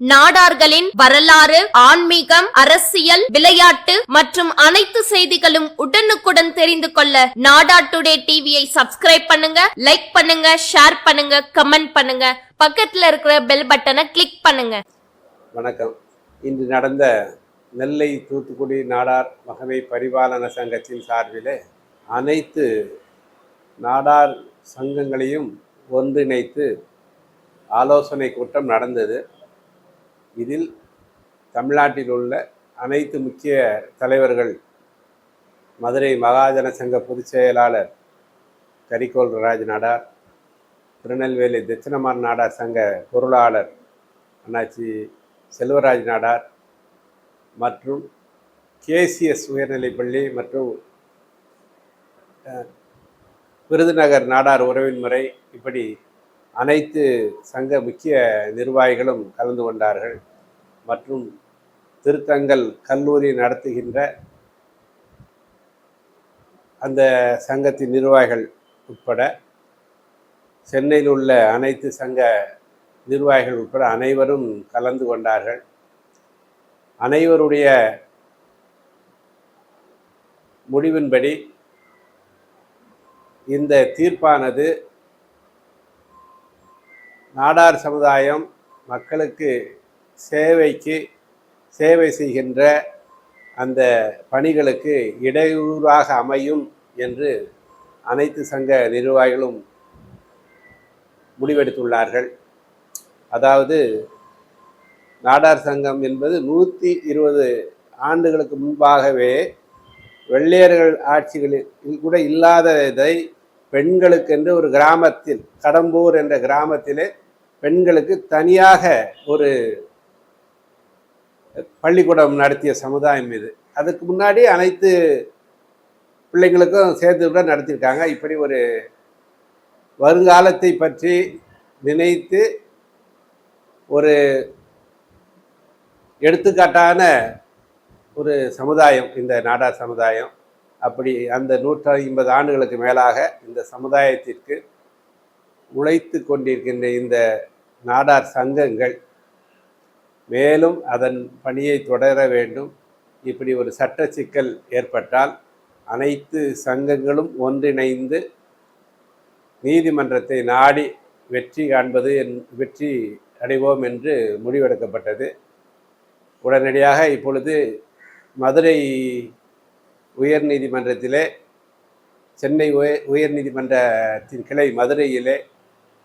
நாடார்களின் வரலாறு ஆன்மீகம் அரசியல் விளையாட்டு மற்றும் அனைத்து செய்திகளும் உடனுக்குடன் தெரிந்து கொள்ள நாடா டுடே டிவியை சப்ஸ்கிரைப் பண்ணுங்க லைக் பண்ணுங்க ஷேர் பண்ணுங்க கமெண்ட் பண்ணுங்க. பக்கத்துல இருக்கிற பெல் பட்டனை கிளிக் பண்ணுங்க. வணக்கம். இன்று நடந்த நெல்லை தூத்துக்குடி நாடார் மகமை பரிபாலன சங்கத்தின் சார்பில் அனைத்து நாடார் சங்கங்களையும் ஒன்றிணைத்து ஆலோசனை கூட்டம் நடந்தது. இதில் தமிழ்நாட்டில் உள்ள அனைத்து முக்கிய தலைவர்கள் மதுரை மகாஜன சங்க பொதுச் செயலாளர் கரிகோல் ராஜ் நாடார் திருநெல்வேலி தட்சிணமார் நாடார் சங்க பொருளாளர் அண்ணாச்சி செல்வராஜ் நாடார் மற்றும் கேசிஎஸ் உயர்நிலைப்பள்ளி மற்றும் விருதுநகர் நாடார் உறவின் முறை இப்படி அனைத்து சங்க முக்கிய நிர்வாகிகளும் கலந்து கொண்டார்கள். மற்றும் திருத்தங்கள் கல்லூரி நடத்துகின்ற அந்த சங்கத்தின் நிர்வாகிகள் உட்பட சென்னையில் உள்ள அனைத்து சங்க நிர்வாகிகள் உட்பட அனைவரும் கலந்து கொண்டார்கள். அனைவருடைய முடிவின்படி இந்த தீர்ப்பானது நாடார் சமுதாயம் மக்களுக்கு சேவைக்கு சேவை செய்கின்ற அந்த பணிகளுக்கு இடையூறாக அமையும் என்று அனைத்து சங்க நிர்வாகிகளும் முடிவெடுத்துள்ளார்கள். அதாவது நாடார் சங்கம் என்பது நூற்றி இருபது ஆண்டுகளுக்கு முன்பாகவே வெள்ளையர்கள் ஆட்சிகளில் கூட இல்லாததை பெண்களுக்கென்று ஒரு கிராமத்தில் கடம்பூர் என்ற கிராமத்திலே பெண்களுக்கு தனியாக ஒரு பள்ளிக்கூடம் நடத்திய சமுதாயம் இது. அதுக்கு முன்னாடி அனைத்து பிள்ளைங்களுக்கும் சேர்த்து கூட நடத்தியிருக்காங்க. இப்படி ஒரு வருங்காலத்தை பற்றி நினைத்து ஒரு எடுத்துக்காட்டான ஒரு சமுதாயம் இந்த நாடா சமுதாயம். அப்படி அந்த நூற்றி ஐம்பது ஆண்டுகளுக்கு மேலாக இந்த சமுதாயத்திற்கு உழைத்து கொண்டிருக்கின்ற இந்த நாடார் சங்கங்கள் மேலும் அதன் பணியை தொடர வேண்டும். இப்படி ஒரு சட்ட சிக்கல் ஏற்பட்டால் அனைத்து சங்கங்களும் ஒன்றிணைந்து நீதிமன்றத்தை நாடி வெற்றி காண்பது என் வெற்றி அடைவோம் என்று முடிவெடுக்கப்பட்டது. உடனடியாக இப்பொழுது மதுரை உயர்நீதிமன்றத்திலே சென்னை உயர் உயர்நீதிமன்றத்தின் கிளை மதுரையிலே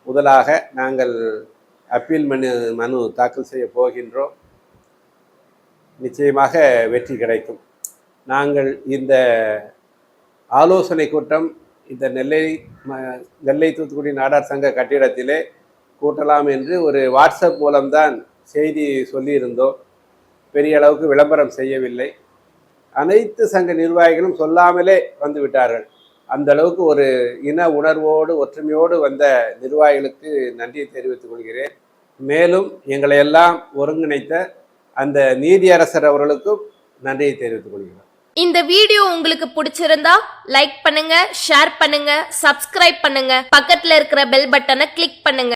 முதலாக நாங்கள் அப்பீல் மனு மனு தாக்கல் செய்ய போகின்றோம். நிச்சயமாக வெற்றி கிடைக்கும். நாங்கள் இந்த ஆலோசனை கூட்டம் இந்த நெல்லை ம- நெல்லை தூத்துக்குடி நாடார் சங்க கட்டிடத்திலே கூட்டலாம் என்று ஒரு வாட்ஸ்அப் மூலம்தான் செய்தி சொல்லியிருந்தோம். பெரிய அளவுக்கு விளம்பரம் செய்யவில்லை. அனைத்து சங்க நிர்வாகிகளும் சொல்லாமலே வந்து விட்டார்கள். அந்த அளவுக்கு ஒரு இன உணர்வோடு ஒற்றுமையோடு வந்த நிர்வாகிகளுக்கு நன்றியை தெரிவித்துக் கொள்கிறேன். மேலும் எங்களை எல்லாம் ஒருங்கிணைத்த அந்த நீதியரசர் அவர்களுக்கும் நன்றியை தெரிவித்துக் கொள்கிறேன். இந்த வீடியோ உங்களுக்கு பிடிச்சிருந்தா லைக் பண்ணுங்க ஷேர் பண்ணுங்க சப்ஸ்கிரைப் பண்ணுங்க. பக்கத்துல இருக்கிற பெல் பட்டனை கிளிக் பண்ணுங்க.